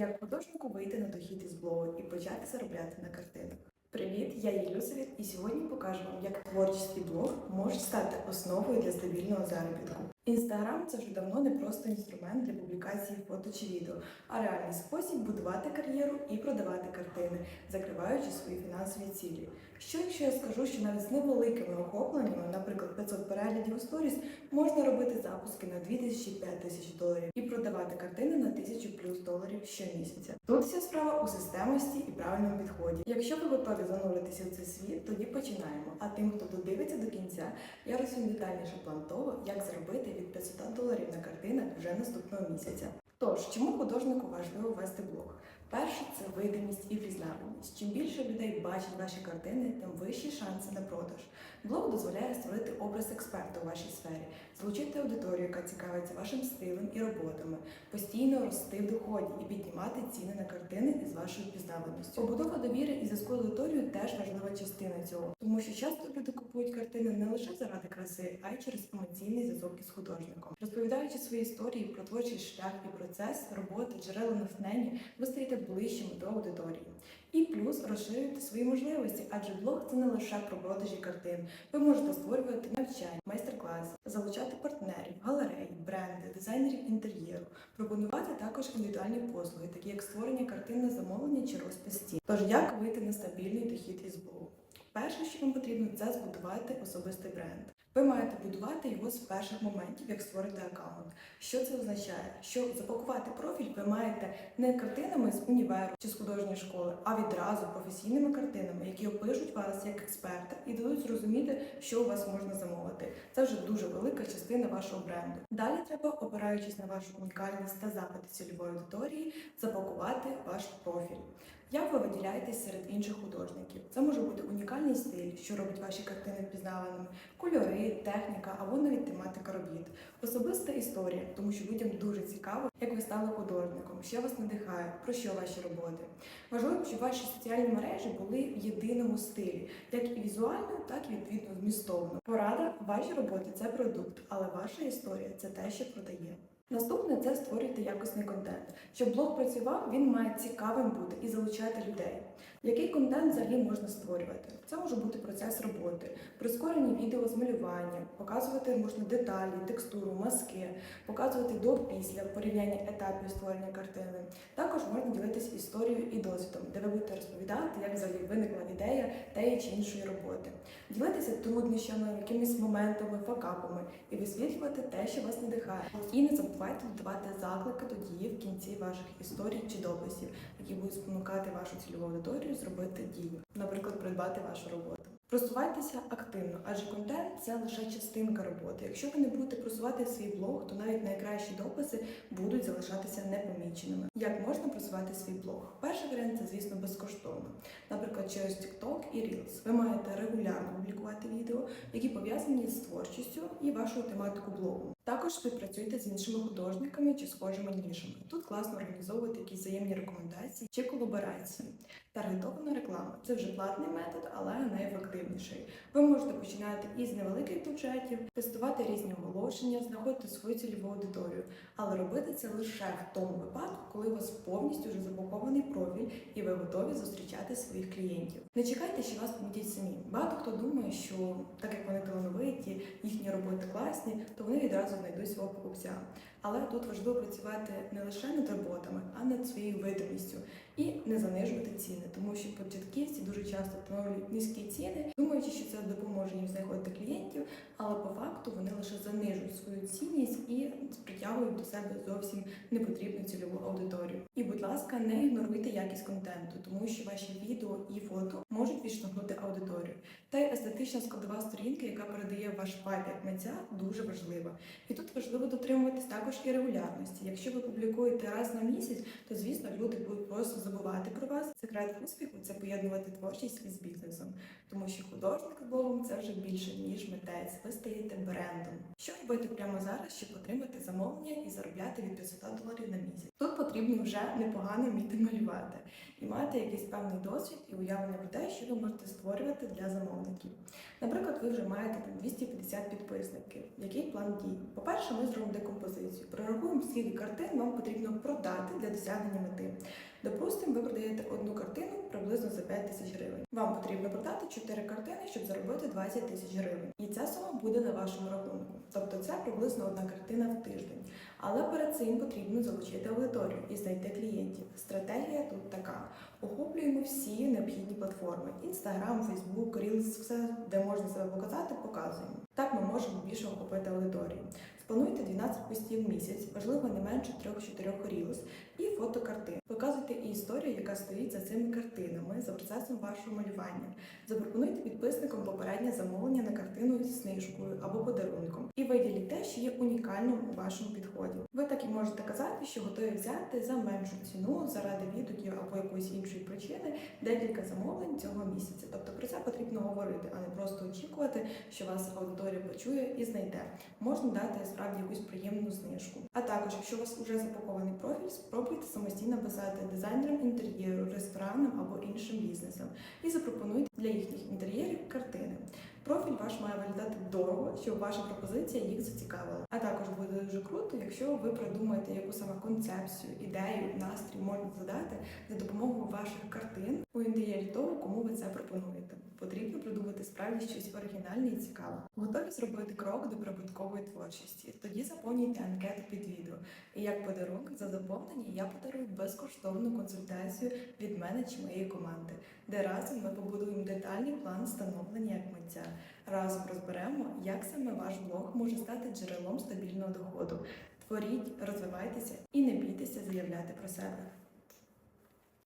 Як художнику вийти на дохід із блогу і почати заробляти на картинах. Привіт, я Єлюсовіт, і сьогодні покажу вам, як творчість і блог можуть стати основою для стабільного заробітку. Інстаграм це вже давно не просто інструмент для публікації фото чи відео, а реальний спосіб будувати кар'єру і продавати картини, закриваючи свої фінансові цілі. Що якщо я скажу, що навіть з невеликими охопленнями, наприклад, 500 переглядів у сторіс, можна робити запуски на 2000 тисяч доларів і продавати картини на 1000 плюс доларів щомісяця. Тут вся справа у системності і правильному підході. Якщо ви готові зануритися в цей світ, тоді починаємо. А тим, хто додивиться до кінця, я розповім детальніше план того, як заробити від 500 доларів на картинах вже наступного місяця. Тож, чому художнику важливо вести блог? Перше це видимість і впізнаваність. Чим більше людей бачать ваші картини, тим вищі шанси на продаж. Блог дозволяє створити образ експерта у вашій сфері, залучити аудиторію, яка цікавиться вашим стилем і роботами, постійно рости в доході і піднімати ціни на картини із вашою впізнаваністю. Побудова довіри і зв'язку аудиторією теж важлива частина цього, часто люди купують картини не лише заради краси, а й через емоційний зв'язок із художником. Розповідаючи свої історії про творчий шлях і процес роботи, джерела натхнення, ви стаєте ближчими до аудиторії. І плюс розширюєте свої можливості, адже блог це не лише про продажі картин. Ви можете створювати навчання, майстер-класи, залучати партнерів, галерей, бренди, дизайнерів інтер'єру, пропонувати також індивідуальні послуги, такі як створення картин на замовлення чи розпис. Тож як вийти на стабільний дохід із блогу? Перше, що вам потрібно, це збудувати особистий бренд. Ви маєте будувати його з перших моментів, як створити аккаунт. Що це означає? Що запакувати профіль ви маєте не картинами з універу чи з художньої школи, а відразу професійними картинами, які опишуть вас як експерта і дадуть зрозуміти, що у вас можна замовити. Це вже дуже велика частина вашого бренду. Далі треба, опираючись на вашу унікальність та запити цільової аудиторії, запакувати ваш профіль. Як ви виділяєтесь серед інших художників? Це може бути унікальний стиль, що робить ваші картини впізнаваними, кольори, техніка або навіть тематика робіт. Особиста історія, тому що людям дуже цікаво, як ви стали художником, що вас надихає, про що ваші роботи. Важливо, щоб ваші соціальні мережі були в єдиному стилі, як і візуально, так і відповідно змістовно. Порада, ваші роботи це продукт, але ваша історія це те, що продає. Наступне це створюйте якісний контент. Щоб блог працював, він має цікавим бути і залучати людей. Який контент взагалі можна створювати? Це може бути процес роботи, прискорені відео з малюванням, показувати можна деталі, текстуру, маски, показувати до після порівняння етапів створення картини. Також можна ділитися історією і досвідом, де ви будете розповідати, як взагалі виникла ідея тієї чи іншої роботи, ділитися труднощами, якимись моментами, факапами і висвітлювати те, що вас надихає. І не забувайте додавати заклики до дії в кінці ваших історій чи дописів, які будуть спонукати вашу цільову аудиторію зробити дію, наприклад, придбати вашу роботу. Просувайтеся активно, адже контент це лише частинка роботи. Якщо ви не будете просувати свій блог, то навіть найкращі дописи будуть залишатися непоміченими. Як можна просувати свій блог? Перший варіант це, звісно, безкоштовно. Наприклад, через TikTok і Reels. Ви маєте регулярно публікувати відео, які пов'язані з творчістю і вашою тематикою блогу. Також співпрацюйте з іншими художниками чи схожими нішами. Тут класно організовувати якісь взаємні рекомендації чи колаборації. Таргетована реклама це вже платний метод, але найефективніший. Ви можете починати із невеликих бюджетів, тестувати різні оголошення, знаходити свою цільову аудиторію, але робити це лише в тому випадку, коли у вас повністю вже запакований профіль і ви готові зустрічати своїх клієнтів. Не чекайте, що вас помітять самі. Багато хто думає, що так як вони талановиті, їхні роботи класні, то вони відразу знайдуть свого покупця. Але тут важливо працювати не лише над роботами, а над своєю видимістю і не занижувати ціни, тому що початківці дуже часто встановлюють низькі ціни, думаючи, що це допоможе їм знаходити клієнтів, але по факту вони лише занижують свою цінність і притягують до себе зовсім непотрібну цільову аудиторію. І, будь ласка, не ігноруйте якість контенту, тому що ваші відео і фото можуть відштовхнути аудиторію. Та й естетична складова сторінки, яка передає ваш вайб як митця, дуже важлива. І тут важливо дотримуватись також і регулярності. Якщо ви публікуєте раз на місяць, то звісно люди будуть просто забувати про вас. Секрет успіху це поєднувати творчість із бізнесом, тому що художник Богом це вже більше ніж митець. Ви стаєте брендом. Що робити прямо зараз, щоб отримати замовлення і заробляти від 500 доларів на місяць? Тут потрібно вже непогано вміти малювати і мати якийсь певний досвід і уявлення про те, що ви можете створювати для замовників. Наприклад, ви вже маєте там 250 підписників. Який план дій? По-перше, ми зробимо декомпозицію. Прорахуємо, скільки картин вам потрібно продати для досягнення мети. Допустимо, ви продаєте одну картину приблизно за 5 тисяч гривень. Вам потрібно продати 4 картини, щоб заробити 20 тисяч гривень. І ця сума буде на вашому рахунку. Тобто це приблизно одна картина в тиждень. Але перед цим потрібно залучити аудиторію і знайти клієнтів. Стратегія тут така: охоплюємо всі необхідні платформи: Instagram, Facebook, Reels, все, де можна себе показати, показуємо. Так ми можемо більше охопити аудиторію. Сплануйте 12 постів в місяць, можливо, не менше 3-4 рілз і фото картин. Показуйте і історію, яка стоїть за цими картинами, за процесом вашого малювання. Запропонуйте підписникам попереднє замовлення на картину зі знижкою або подарунком. І виділіть те, що є унікальним у вашому підході. Ви так і можете казати, що готові взяти за меншу ціну заради відгуків або якоїсь іншої причини декілька замовлень цього місяця. Тобто про це потрібно говорити, а не просто очікувати, що вас аудиторія почує і знайде. Можна дати справді якусь приємну знижку. А також, якщо у вас вже запакований профіль, спробуйте самостійно писати дизайнерам інтер'єру, ресторанам або іншим бізнесом і запропонуйте для їхніх інтер'єрів картини. Профіль ваш має виглядати дорого, щоб ваша пропозиція їх зацікавила. А також буде дуже круто, якщо ви придумаєте яку саме концепцію, ідею, настрій можна задати за допомогою ваших картин у інтер'єрі того, кому ви це пропонуєте. Потрібно придумати справді щось оригінальне і цікаве. Готові зробити крок до прибуткової творчості. Тоді заповнюйте анкету під відео. І як подарунок за заповнення я подарую безкоштовну консультацію від мене чи моєї команди, де разом ми побудуємо детальний план становлення як митця. Разом розберемо, як саме ваш блог може стати джерелом стабільного доходу. Творіть, розвивайтеся і не бійтеся заявляти про себе.